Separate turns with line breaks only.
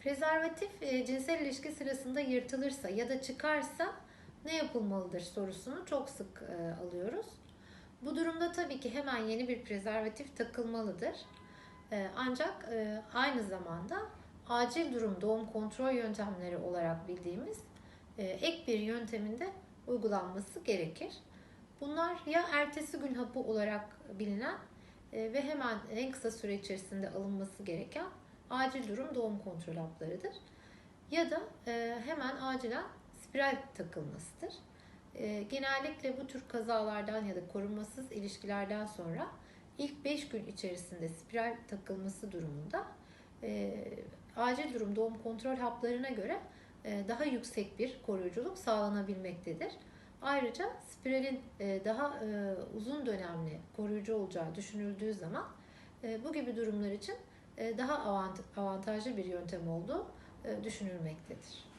Prezervatif e, cinsel ilişki sırasında yırtılırsa ya da çıkarsa ne yapılmalıdır sorusunu çok sık e, alıyoruz. Bu durumda tabii ki hemen yeni bir prezervatif takılmalıdır. E, ancak e, aynı zamanda acil durum doğum kontrol yöntemleri olarak bildiğimiz e, ek bir yönteminde uygulanması gerekir. Bunlar ya ertesi gün hapı olarak bilinen e, ve hemen en kısa süre içerisinde alınması gereken acil durum doğum kontrol haplarıdır. Ya da e, hemen acilen spiral takılmasıdır. E, genellikle bu tür kazalardan ya da korunmasız ilişkilerden sonra ilk 5 gün içerisinde spiral takılması durumunda e, acil durum doğum kontrol haplarına göre e, daha yüksek bir koruyuculuk sağlanabilmektedir. Ayrıca spiralin e, daha e, uzun dönemli koruyucu olacağı düşünüldüğü zaman e, bu gibi durumlar için daha avant- avantajlı bir yöntem olduğu e, düşünülmektedir.